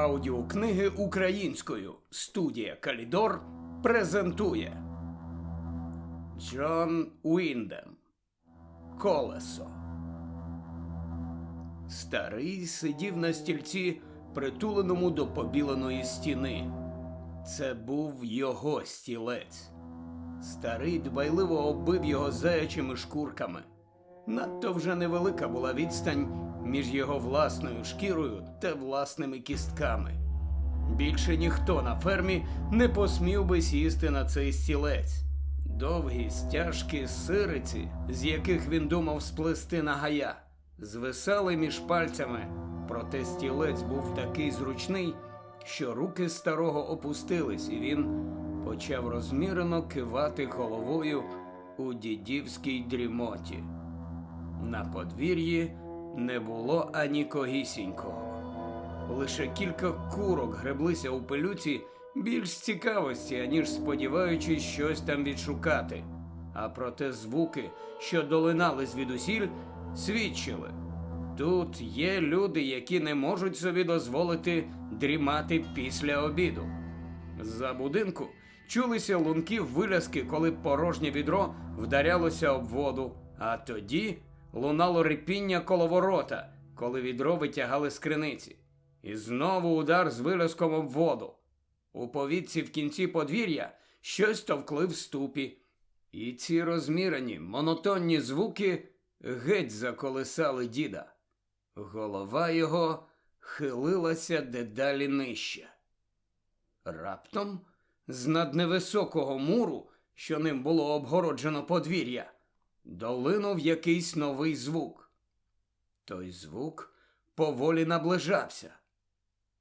Аудіокниги українською. Студія Калідор презентує Джон Уіндем. Колесо. Старий сидів на стільці, притуленому до побіленої стіни. Це був його стілець. Старий дбайливо оббив його заячими шкурками. Надто вже невелика була відстань між його власною шкірою та власними кістками. Більше ніхто на фермі не посмів би сісти на цей стілець. Довгі стяжки сириці, з яких він думав сплести на гая, звисали між пальцями, проте стілець був такий зручний, що руки старого опустились, і він почав розмірено кивати головою у дідівській дрімоті. На подвір'ї не було ані когісінького. Лише кілька курок греблися у пилюці більш цікавості, аніж сподіваючись щось там відшукати. А проте звуки, що долинали звідусіль, свідчили. Тут є люди, які не можуть собі дозволити дрімати після обіду. За будинку чулися лунки виляски, коли порожнє відро вдарялося об воду, а тоді лунало рипіння коловорота, коли відро витягали з криниці. І знову удар з виляском об воду. У повітці в кінці подвір'я щось товкли в ступі. І ці розмірені, монотонні звуки геть заколисали діда. Голова його хилилася дедалі нижче. Раптом з над невисокого муру, що ним було обгороджено подвір'я, долинув якийсь новий звук. Той звук поволі наближався.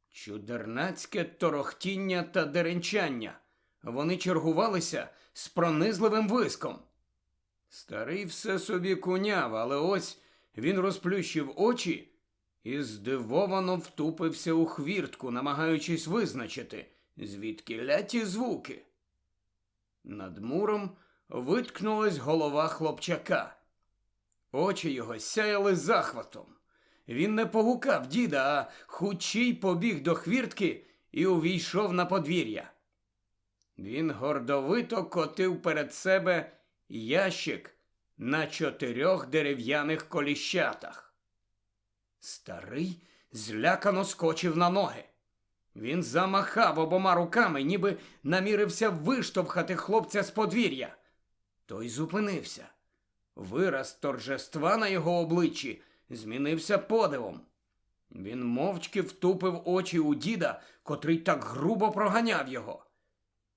Чудернацьке торохтіння та деренчання. Вони чергувалися з пронизливим виском. Старий все собі куняв, але ось він розплющив очі і здивовано втупився у хвіртку, намагаючись визначити, звідки ляті звуки. Над муром виткнулась голова хлопчака. Очі його сяяли захватом. Він не погукав діда, а хучій побіг до хвіртки і увійшов на подвір'я. Він гордовито котив перед себе ящик на чотирьох дерев'яних коліщатах. Старий злякано скочив на ноги. Він замахав обома руками, ніби намірився виштовхати хлопця з подвір'я. Той зупинився. Вираз торжества на його обличчі змінився подивом. Він мовчки втупив очі у діда, котрий так грубо проганяв його.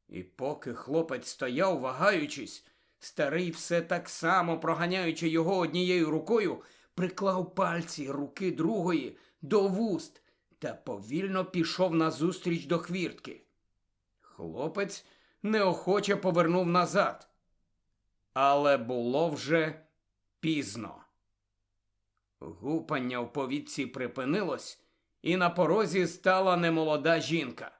І поки хлопець стояв, вагаючись, старий все так само, проганяючи його однією рукою, приклав пальці руки другої до вуст та повільно пішов назустріч до хвіртки. Хлопець неохоче повернув назад. Але було вже пізно. Гупання в повітці припинилось, і на порозі стала немолода жінка.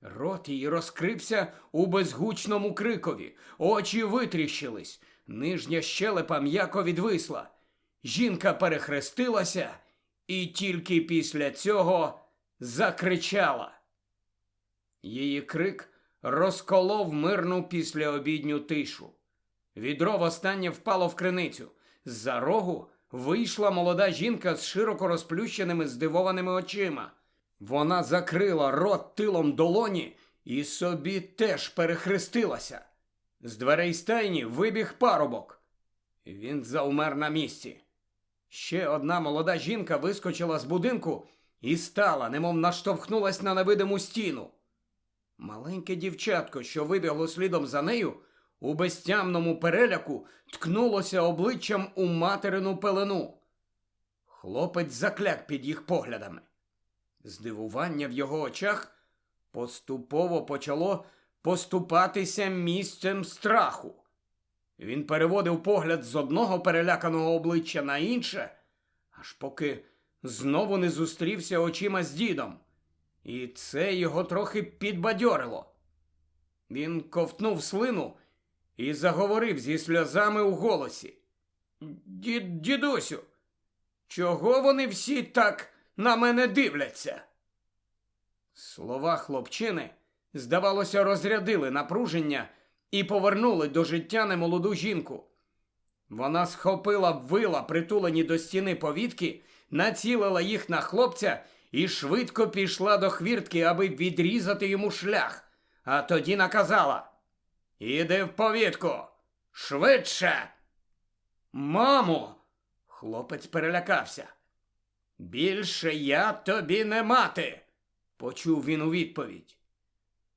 Рот її розкрився у безгучному крикові, очі витріщились, нижня щелепа м'яко відвисла. Жінка перехрестилася і тільки після цього закричала. Її крик розколов мирну післяобідню тишу. Відро востаннє впало в криницю. З-за рогу вийшла молода жінка з широко розплющеними здивованими очима. Вона закрила рот тилом долоні і собі теж перехрестилася. З дверей стайні вибіг парубок. Він завмер на місці. Ще одна молода жінка вискочила з будинку і стала, немов наштовхнулась на невидиму стіну. Маленьке дівчатко, що вибігло слідом за нею, у безтямному переляку ткнулося обличчям у материну пелену. Хлопець закляк під їх поглядами. Здивування в його очах поступово почало поступатися місцем страху. Він переводив погляд з одного переляканого обличчя на інше, аж поки знову не зустрівся очима з дідом. І це його трохи підбадьорило. Він ковтнув слину і заговорив зі сльозами у голосі. Дід, дідусю, чого вони всі так на мене дивляться? Слова хлопчини, здавалося, розрядили напруження і повернули до життя немолоду жінку. Вона схопила вила, притулені до стіни повітки, націлила їх на хлопця і швидко пішла до хвіртки, аби відрізати йому шлях, а тоді наказала Іди в повітку, швидше. Мамо, хлопець перелякався. Більше я тобі не мати, почув він у відповідь.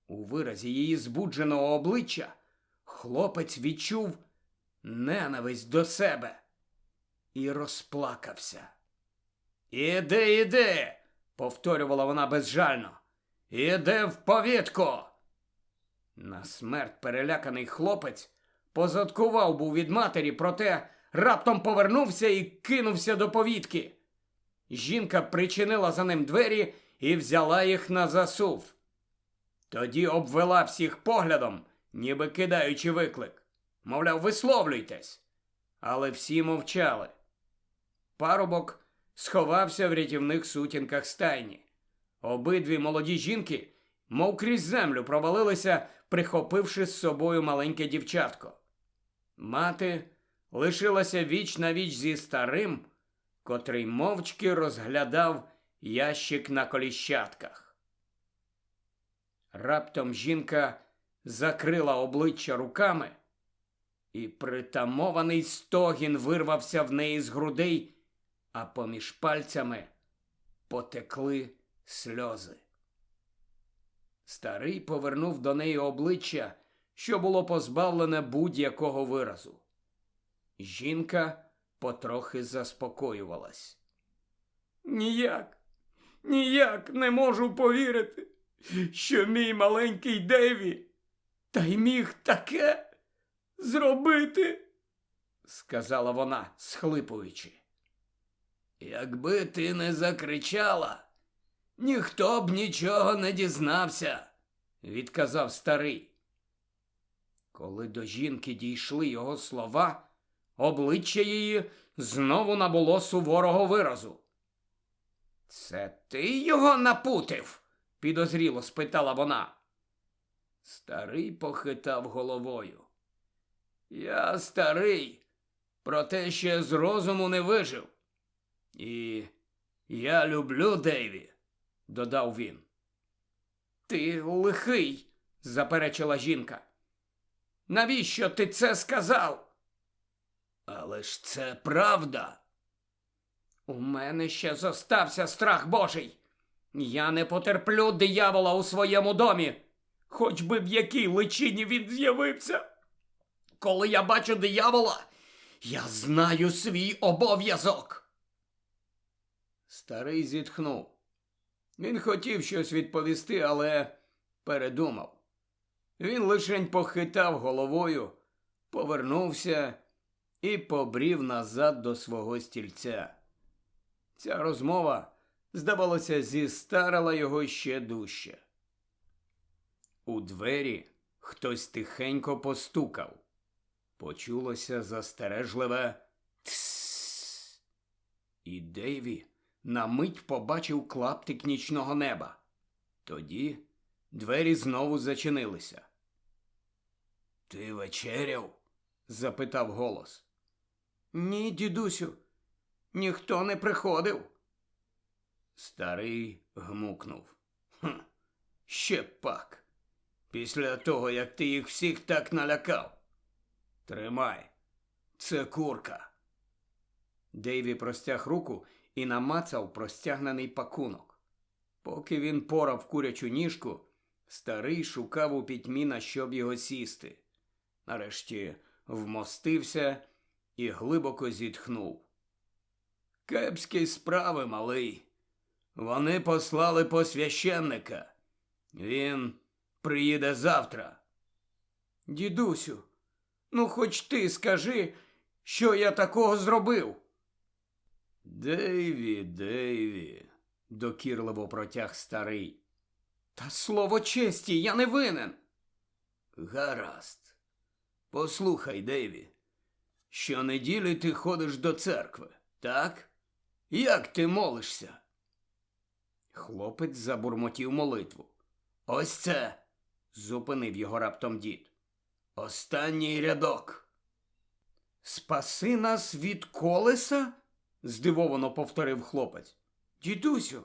У виразі її збудженого обличчя хлопець відчув ненависть до себе і розплакався. Іди, іди, повторювала вона безжально. Іди в повітку. На смерть переляканий хлопець позадкував був від матері, проте раптом повернувся і кинувся до повітки. Жінка причинила за ним двері і взяла їх на засув. Тоді обвела всіх поглядом, ніби кидаючи виклик. Мовляв, висловлюйтесь. Але всі мовчали. Парубок сховався в рятівних сутінках стайні. Обидві молоді жінки, мов крізь землю, провалилися, прихопивши з собою маленьке дівчатко. Мати лишилася віч на віч зі старим, котрий мовчки розглядав ящик на коліщатках. Раптом жінка закрила обличчя руками, і притамований стогін вирвався в неї з грудей, а поміж пальцями потекли сльози. Старий повернув до неї обличчя, що було позбавлене будь-якого виразу. Жінка потрохи заспокоювалась. Ніяк, ніяк не можу повірити, що мій маленький Деві та й міг таке зробити, сказала вона, схлипуючи. Якби ти не закричала, ніхто б нічого не дізнався, відказав старий. Коли до жінки дійшли його слова, обличчя її знову набуло суворого виразу. Це ти його напутив? підозріло спитала вона. Старий похитав головою. Я старий, проте ще з розуму не вижив. І я люблю Дейві, додав він. Ти лихий, заперечила жінка. Навіщо ти це сказав? Але ж це правда. У мене ще зостався страх Божий. Я не потерплю диявола у своєму домі, хоч би в якій личині він з'явився. Коли я бачу диявола, я знаю свій обов'язок. Старий зітхнув. Він хотів щось відповісти, але передумав. Він лишень похитав головою, повернувся і побрів назад до свого стільця. Ця розмова, здавалося, зістарила його ще дужче. У двері хтось тихенько постукав. Почулося застережливе тс. І Дейві на мить побачив клаптик нічного неба. Тоді двері знову зачинилися. Ти вечеряв? запитав голос. Ні, дідусю, ніхто не приходив. Старий гмукнув. «Хм, Ще пак. Після того, як ти їх всіх так налякав. Тримай, це курка. Дейві простяг руку і намацав простягнений пакунок. Поки він порав курячу ніжку, старий шукав у пітьмі, на щоб його сісти. Нарешті вмостився і глибоко зітхнув. Кепські справи, малий. Вони послали по священника. Він приїде завтра. Дідусю, ну хоч ти скажи, що я такого зробив. Дейві, Дейві, докірливо протяг старий. Та слово честі, я не винен. Гаразд. Послухай, Дейві, щонеділі ти ходиш до церкви, так? Як ти молишся? Хлопець забурмотів молитву. Ось це. зупинив його раптом дід. Останній рядок. Спаси нас від колеса? Здивовано повторив хлопець. Дідусю,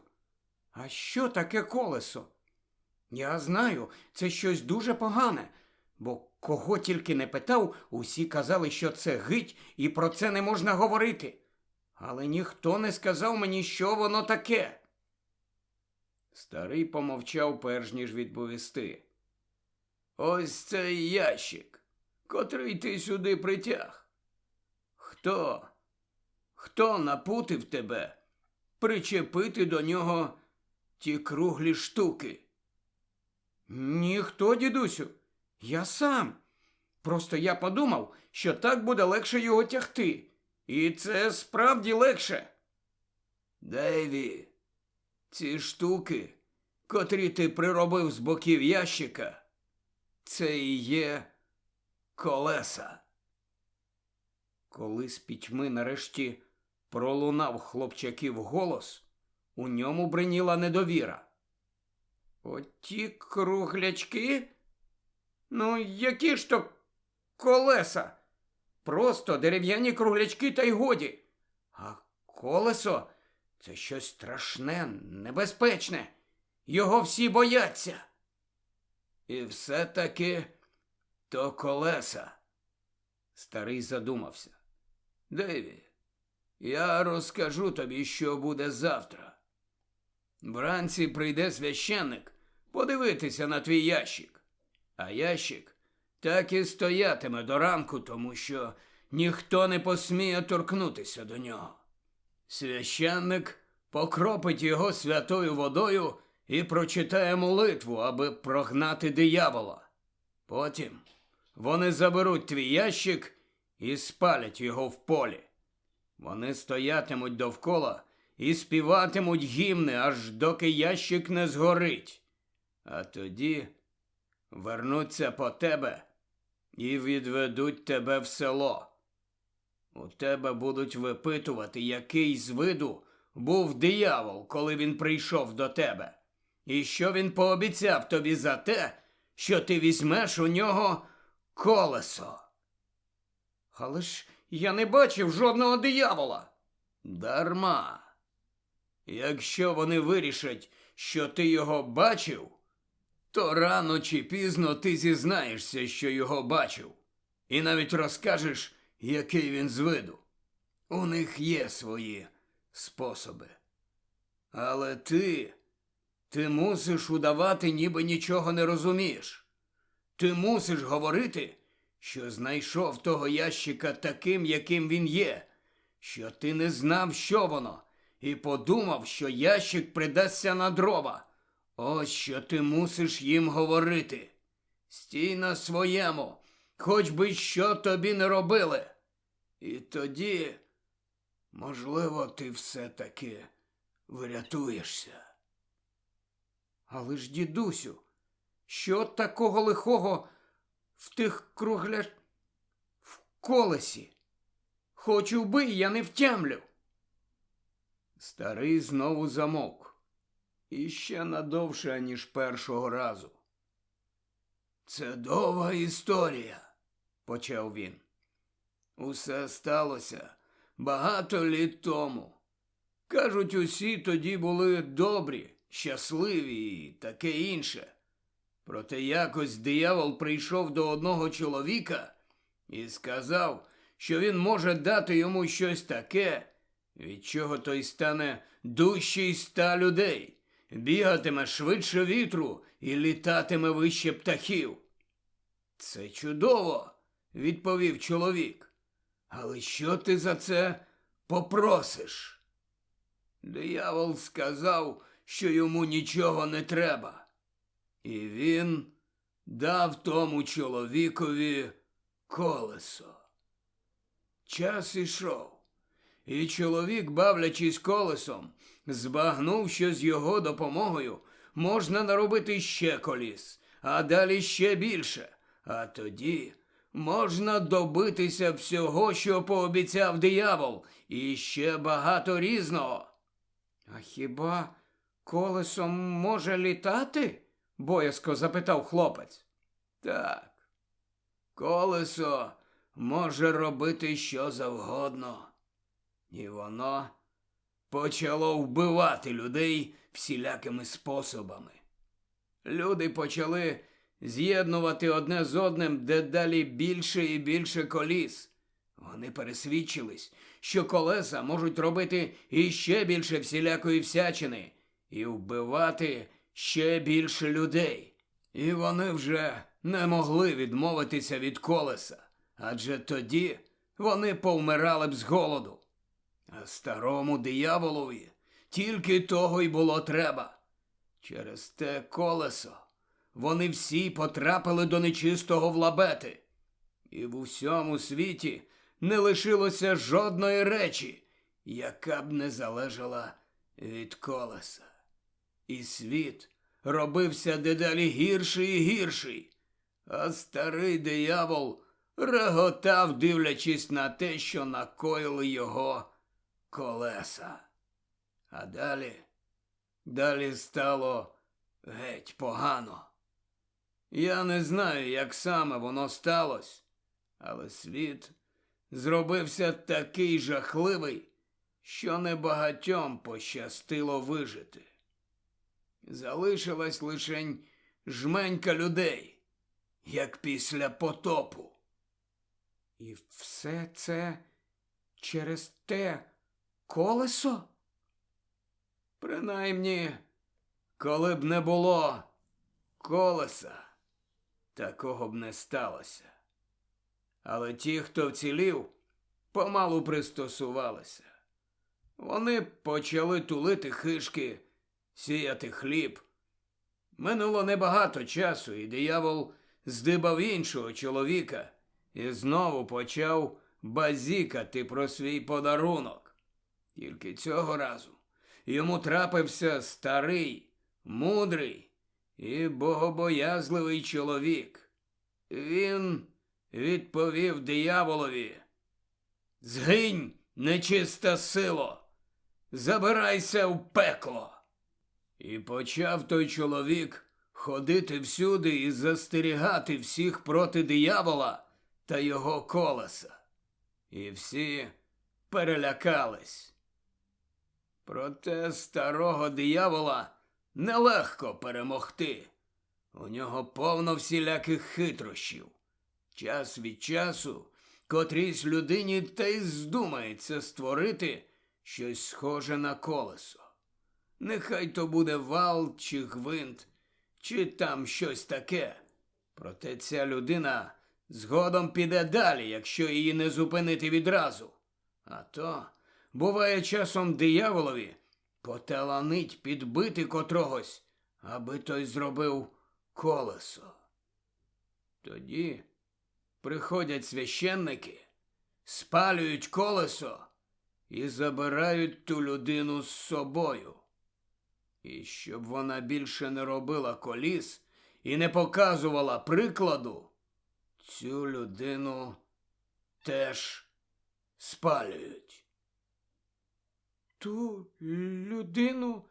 а що таке колесо? Я знаю, це щось дуже погане, бо кого тільки не питав, усі казали, що це гить, і про це не можна говорити. Але ніхто не сказав мені, що воно таке. Старий помовчав, перш ніж відповісти. Ось цей ящик, котрий ти сюди притяг. Хто? Хто напутив тебе причепити до нього ті круглі штуки? Ніхто, дідусю, я сам. Просто я подумав, що так буде легше його тягти. І це справді легше. Дейві, ці штуки, котрі ти приробив з боків ящика, це і є колеса. Коли з пітьми нарешті пролунав хлопчаків голос, у ньому бриніла недовіра. Оті круглячки? Ну, які ж то колеса? Просто дерев'яні круглячки та й годі. А колесо це щось страшне, небезпечне. Його всі бояться. І все таки то колеса. Старий задумався. Деві, я розкажу тобі, що буде завтра. Вранці прийде священник подивитися на твій ящик. А ящик так і стоятиме до ранку, тому що ніхто не посміє торкнутися до нього. Священник покропить його святою водою і прочитає молитву, аби прогнати диявола. Потім вони заберуть твій ящик і спалять його в полі. Вони стоятимуть довкола і співатимуть гімни, аж доки ящик не згорить. А тоді вернуться по тебе і відведуть тебе в село. У тебе будуть випитувати, який з виду був диявол, коли він прийшов до тебе, і що він пообіцяв тобі за те, що ти візьмеш у нього колесо. Але ж я не бачив жодного диявола. Дарма. Якщо вони вирішать, що ти його бачив, то рано чи пізно ти зізнаєшся, що його бачив, і навіть розкажеш, який він з виду. У них є свої способи. Але ти, ти мусиш удавати, ніби нічого не розумієш. Ти мусиш говорити, що знайшов того ящика таким, яким він є, що ти не знав, що воно, і подумав, що ящик придасться на дрова. Ось що ти мусиш їм говорити. Стій на своєму, хоч би що тобі не робили. І тоді, можливо, ти все-таки врятуєшся. Але ж, дідусю, що такого лихого в тих кругля... в колесі? Хоч убий, я не втямлю. Старий знову замовк. І ще надовше, ніж першого разу. Це довга історія, почав він. Усе сталося багато літ тому. Кажуть, усі тоді були добрі, щасливі і таке інше. Проте якось диявол прийшов до одного чоловіка і сказав, що він може дати йому щось таке, від чого той стане дужчий ста людей, бігатиме швидше вітру і літатиме вище птахів. Це чудово, відповів чоловік. Але що ти за це попросиш? Диявол сказав, що йому нічого не треба. І він дав тому чоловікові колесо. Час ішов, і чоловік, бавлячись колесом, збагнув, що з його допомогою можна наробити ще коліс, а далі ще більше. А тоді можна добитися всього, що пообіцяв диявол, і ще багато різного. А хіба Колесо може літати? Боязко запитав хлопець. Так. Колесо може робити що завгодно. І воно почало вбивати людей всілякими способами. Люди почали з'єднувати одне з одним дедалі більше і більше коліс. Вони пересвідчились, що колеса можуть робити іще більше всілякої всячини і вбивати ще більше людей. І вони вже не могли відмовитися від колеса, адже тоді вони повмирали б з голоду. А старому дияволові тільки того й було треба. Через те колесо вони всі потрапили до нечистого в лабети. І в усьому світі не лишилося жодної речі, яка б не залежала від колеса. І світ робився дедалі гірший і гірший, а старий диявол реготав, дивлячись на те, що накоїли його колеса. А далі, далі стало геть погано. Я не знаю, як саме воно сталося, але світ зробився такий жахливий, що небагатьом пощастило вижити. Залишилась лишень жменька людей, як після потопу. І все це через те колесо? Принаймні, коли б не було колеса, такого б не сталося. Але ті, хто вцілів, помалу пристосувалися. Вони почали тулити хишки, сіяти хліб. Минуло небагато часу, і диявол здибав іншого чоловіка і знову почав базікати про свій подарунок. Тільки цього разу йому трапився старий, мудрий і богобоязливий чоловік. Він відповів дияволові. Згинь, нечиста сило, забирайся в пекло. І почав той чоловік ходити всюди і застерігати всіх проти диявола та його колеса. І всі перелякались. Проте старого диявола нелегко перемогти. У нього повно всіляких хитрощів. Час від часу котрійсь людині та й здумається створити щось схоже на колесо. Нехай то буде вал чи гвинт, чи там щось таке. Проте ця людина згодом піде далі, якщо її не зупинити відразу. А то буває часом дияволові поталанить підбити котрогось, аби той зробив колесо. Тоді приходять священники, спалюють колесо і забирають ту людину з собою. І щоб вона більше не робила коліс і не показувала прикладу, цю людину теж спалюють. Ту людину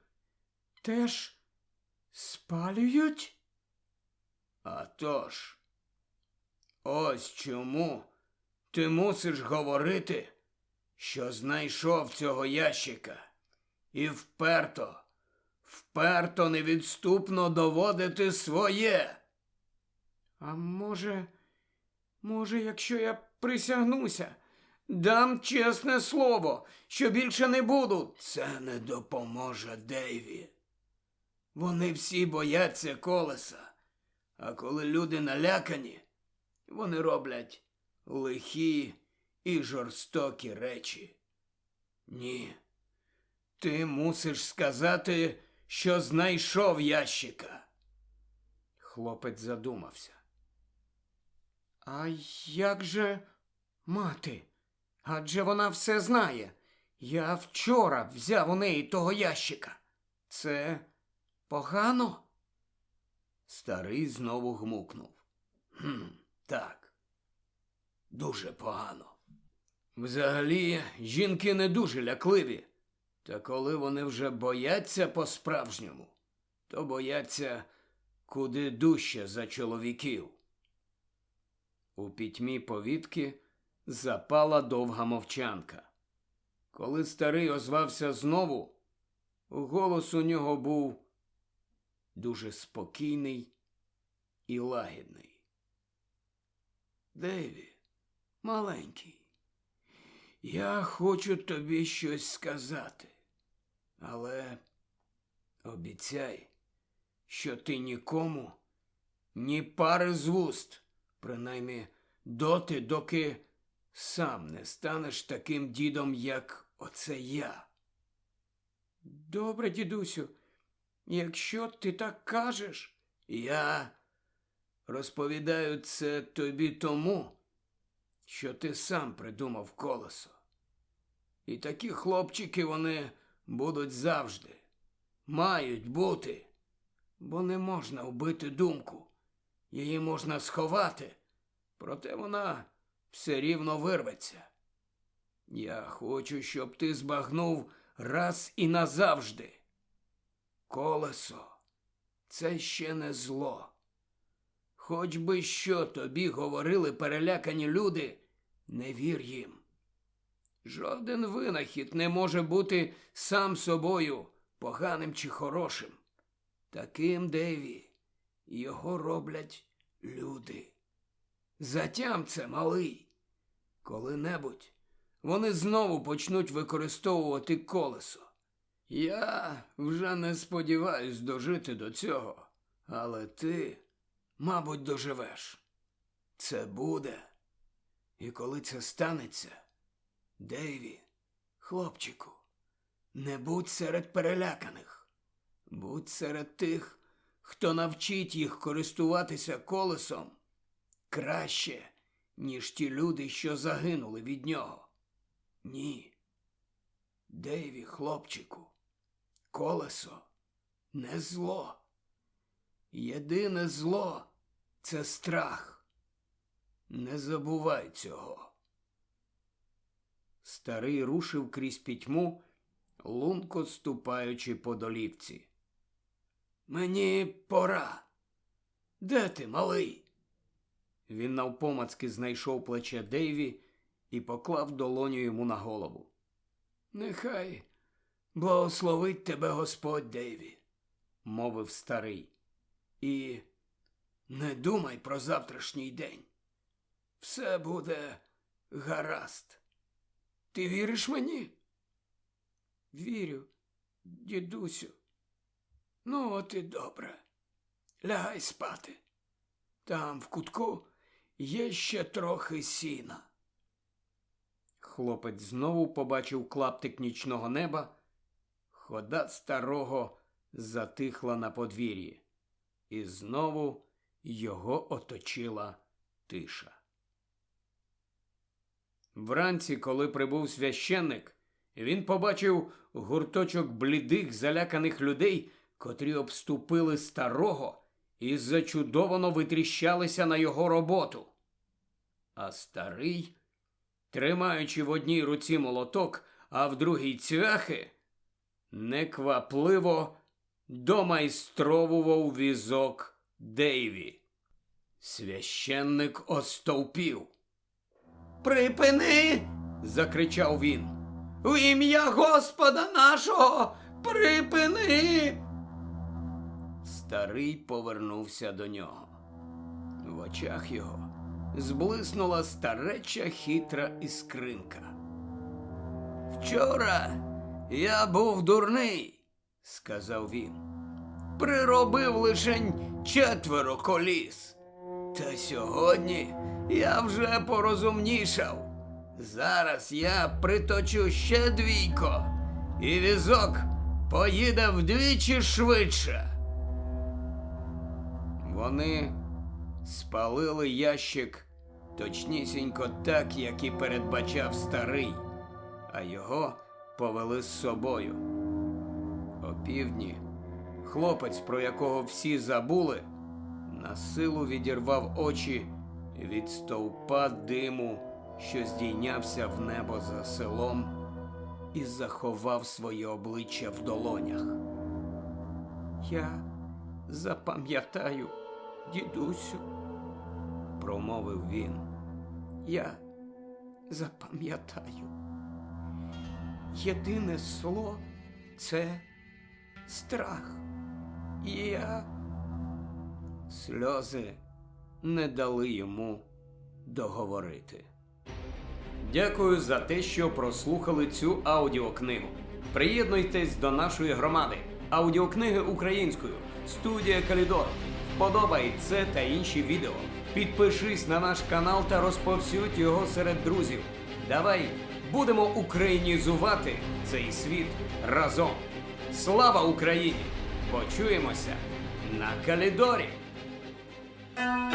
теж спалюють? А тож, ось чому ти мусиш говорити, що знайшов цього ящика, і вперто, вперто невідступно доводити своє. А може, може, якщо я присягнуся, дам чесне слово, що більше не буду. Це не допоможе Дейві. Вони всі бояться колеса, а коли люди налякані, вони роблять лихі і жорстокі речі. Ні. Ти мусиш сказати, що знайшов ящика. Хлопець задумався. А як же мати? Адже вона все знає. Я вчора взяв у неї того ящика. Це погано? Старий знову гмукнув. «Хм, Так. Дуже погано. Взагалі, жінки не дуже лякливі. Та коли вони вже бояться по-справжньому, то бояться куди дужче за чоловіків. У пітьмі повітки запала довга мовчанка. Коли старий озвався знову, голос у нього був дуже спокійний і лагідний. Деві, маленький, я хочу тобі щось сказати, але обіцяй, що ти нікому ні пари з вуст, принаймні доти, доки сам не станеш таким дідом, як оце я. Добре, дідусю, якщо ти так кажеш, я розповідаю це тобі тому, що ти сам придумав колесо. І такі хлопчики вони будуть завжди, мають бути, бо не можна вбити думку, її можна сховати, проте вона все рівно вирветься. Я хочу, щоб ти збагнув раз і назавжди. Колесо це ще не зло. Хоч би що тобі говорили перелякані люди, не вір їм. Жоден винахід не може бути сам собою поганим чи хорошим. Таким Деві його роблять люди. Затям це малий. Коли-небудь вони знову почнуть використовувати колесо. Я вже не сподіваюсь дожити до цього, але ти, мабуть, доживеш. Це буде. І коли це станеться, Дейві, хлопчику, не будь серед переляканих, будь серед тих, хто навчить їх користуватися колесом краще, ніж ті люди, що загинули від нього. Ні. Дейві, хлопчику, колесо не зло. Єдине зло це страх. Не забувай цього. Старий рушив крізь пітьму, лунко ступаючи по долівці. Мені пора. Де ти, малий? Він навпомацки знайшов плече Дейві і поклав долоню йому на голову. Нехай благословить тебе Господь Дейві, мовив старий. І не думай про завтрашній день. Все буде гаразд. Ти віриш мені? Вірю, дідусю. Ну, от і добре. Лягай спати. Там, в кутку, є ще трохи сіна. Хлопець знову побачив клаптик нічного неба. Хода старого затихла на подвір'ї, і знову його оточила тиша. Вранці, коли прибув священник, він побачив гурточок блідих, заляканих людей, котрі обступили старого і зачудовано витріщалися на його роботу. А старий, тримаючи в одній руці молоток, а в другій цвяхи, неквапливо домайстровував візок Дейві. Священник остовпів. Припини. закричав він. В ім'я Господа нашого припини. Старий повернувся до нього. В очах його зблиснула стареча хитра іскринка. Вчора я був дурний, сказав він. Приробив лишень четверо коліс. Та сьогодні я вже порозумнішав. Зараз я приточу ще двійко, і візок поїде вдвічі швидше. Вони спалили ящик точнісінько так, як і передбачав старий, а його повели з собою. Опівдні хлопець, про якого всі забули, на силу відірвав очі від стовпа диму, що здійнявся в небо за селом, і заховав своє обличчя в долонях. Я запам'ятаю, дідусю, промовив він. Я запам'ятаю. Єдине зло це страх. Я. Сльози не дали йому договорити. Дякую за те, що прослухали цю аудіокнигу. Приєднуйтесь до нашої громади. Аудіокниги українською. Студія Калідор. Подобай це та інші відео. Підпишись на наш канал та розповсюдь його серед друзів. Давай будемо українізувати цей світ разом. Слава Україні! Почуємося на Калідорі! Bye.